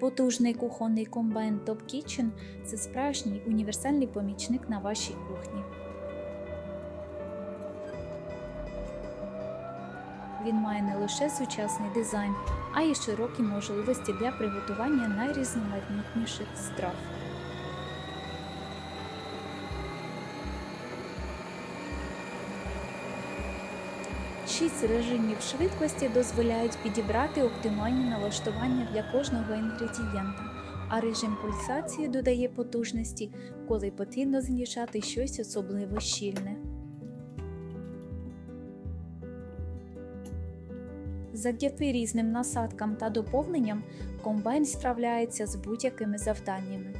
Потужний кухонний комбайн Top Kitchen – це справжній універсальний помічник на вашій кухні. Він має не лише сучасний дизайн, а й широкі можливості для приготування найрізноманітніших страв. Шість режимів швидкості дозволяють підібрати оптимальні налаштування для кожного інгредієнта, а режим пульсації додає потужності, коли потрібно змішати щось особливо щільне. Завдяки різним насадкам та доповненням комбайн справляється з будь-якими завданнями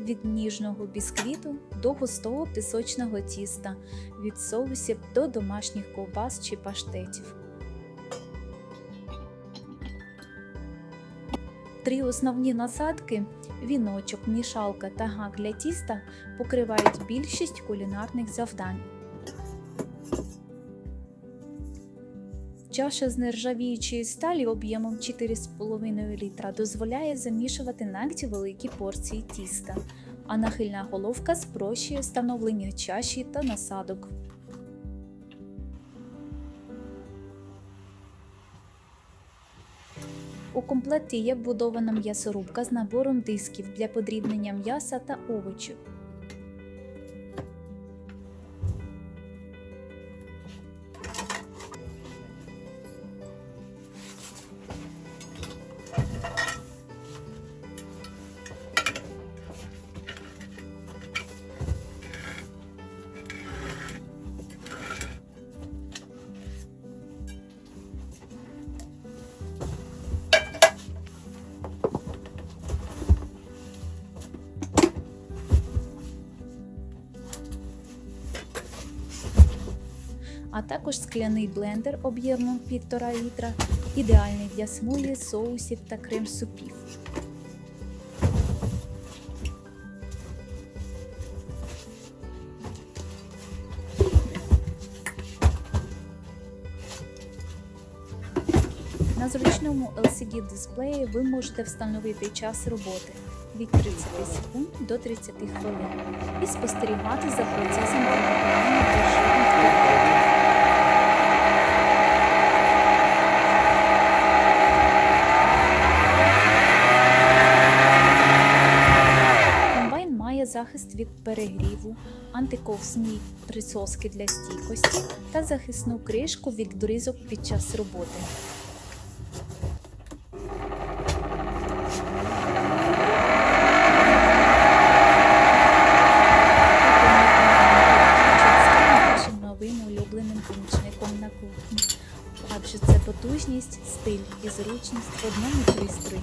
від ніжного бісквіту до густого пісочного тіста, від соусів до домашніх ковбас чи паштетів. Три основні насадки віночок, мішалка та гак для тіста покривають більшість кулінарних завдань. Чаша з нержавіючої сталі об'ємом 4,5 літра дозволяє замішувати навіть великі порції тіста, а нахильна головка спрощує встановлення чаші та насадок. У комплекті є вбудована м'ясорубка з набором дисків для подрібнення м'яса та овочів. А також скляний блендер об'ємом 1,5 літра, ідеальний для смолі, соусів та крем-супів. На зручному LCD дисплеї ви можете встановити час роботи від 30 секунд до 30 хвилин і спостерігати за процесом приготування без жодних перебоїв. Комбайн має захист від перегріву, антиковсні присоски для стійкості та захисну кришку від бризок під час роботи. помічником на кухні. Адже це потужність, стиль і зручність в одному пристрої.